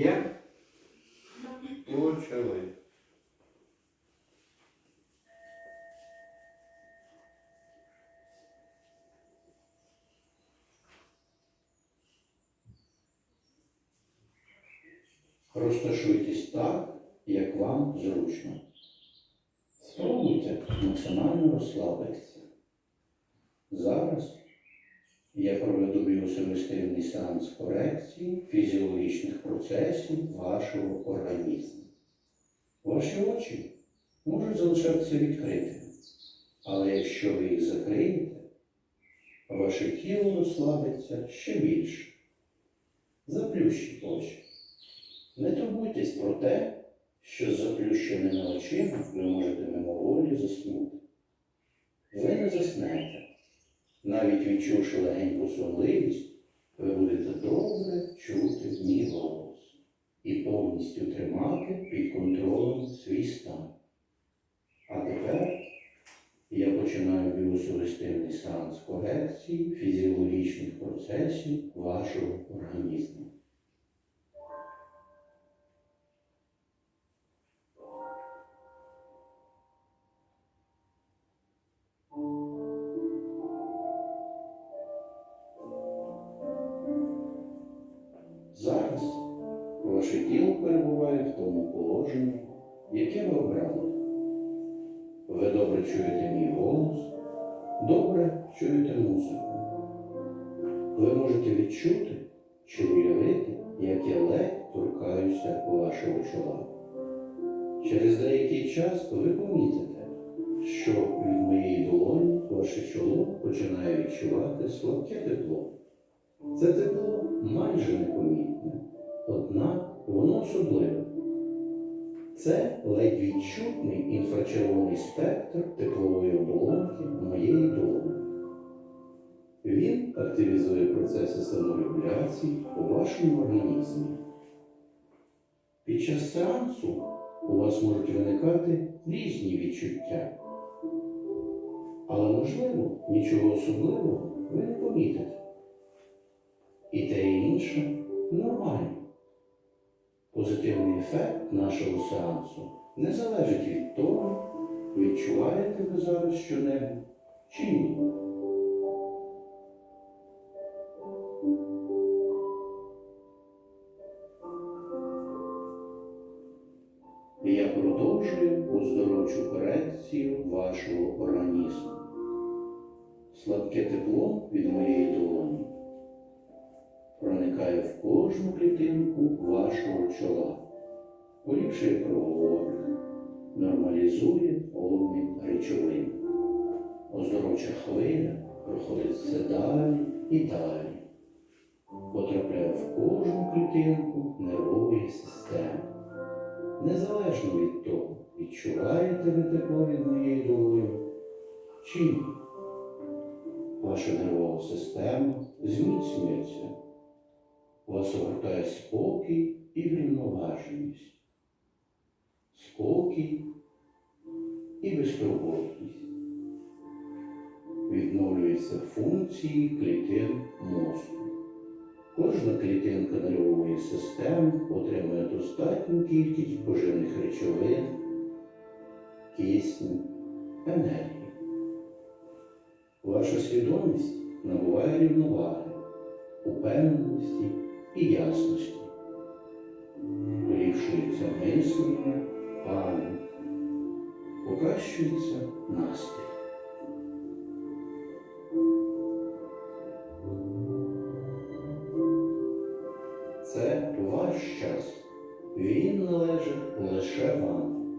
Є? Почали. Розташуйтесь так, як вам зручно. Спробуйте максимально розслабитися. Зараз я проведу біосимістивний сеанс корекції фізіологічних процесів вашого організму. Ваші очі можуть залишатися відкритими, але якщо ви їх закриєте, ваше тіло розслабиться ще більше. Заплющіть очі. Не турбуйтесь про те, що з заплющеними очима ви можете мимоволі заснути. Ви не заснете. Навіть відчувши легеньку сонливість, ви будете добре чути мій голос і повністю тримати під контролем свій стан. А тепер я починаю біосугестивний з корекції фізіологічних процесів вашого організму. Ваше тіло перебуває в тому положенні, яке ви обрали. Ви добре чуєте мій голос, добре чуєте музику. Ви можете відчути чи уявити, як я ледь торкаюся вашого чола. Через деякий час ви помітите, що від моєї долоні ваше чоло починає відчувати слабке тепло. Це тепло майже непомітне, однак воно особливе. Це ледь відчутний інфрачервоний спектр теплової оболонки моєї долоні. Він активізує процеси саморегуляції у вашому організмі. Під час сеансу у вас можуть виникати різні відчуття. Але, можливо, нічого особливого ви не помітите. І те і інше нормально. Позитивний ефект нашого сеансу не залежить від того, відчуваєте ви зараз щонебудь чи ні. Я продовжую оздоровчу корекцію вашого організму. Слабке тепло від моєї долоні проникає в кожну клітинку вашого чола, поліпшує кровообіг, нормалізує обмін речовин. Оздоровча хвиля проходить все далі і далі, потрапляє в кожну клітинку нервової системи. Незалежно від того, відчуваєте ви тепло від моєї долоні чи ні. Ваша нервова система зміцнюється вас спокій і врівноваженість, спокій і безтурботність. Відновлюються функції клітин мозку. Кожна клітинка нервової системи отримує достатню кількість поживних речовин, кисню, енергії. Ваша свідомість набуває рівноваги, упевненості і ясності. Поліпшується мислення, пам'ять, покращується настрій. Це ваш час. Він належить лише вам,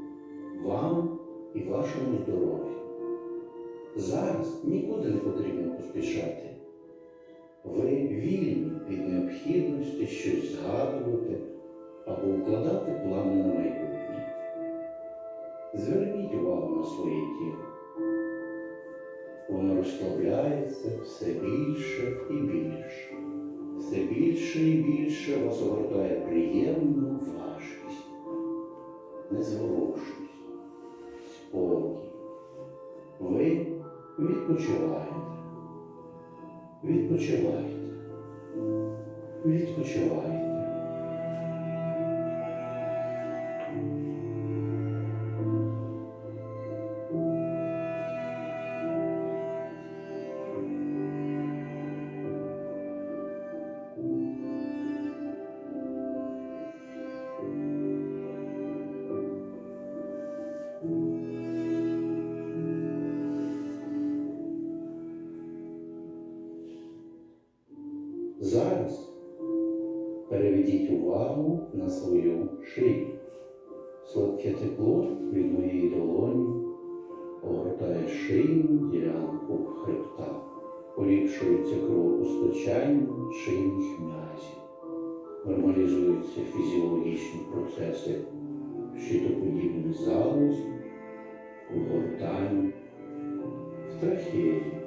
вам і вашому здоров'ю. Зараз нікуди не потрібно поспішати. Ви вільні від необхідності щось згадувати або укладати плани на майбутнє. Зверніть увагу на своє тіло. Воно розслабляється все більше і більше. Все більше і більше вас огортає приємна важкість, незворушність, спокій. Ви відпочиваєте. Відпочивайте. Відпочивайте. Зараз переведіть увагу на свою шию. Сладке тепло від моєї долоні огортає шийну ділянку хребта, поліпшується кровопостачання шийних м'язів, нормалізуються фізіологічні процеси в щитоподібній залозі, у гортані, в трахеї,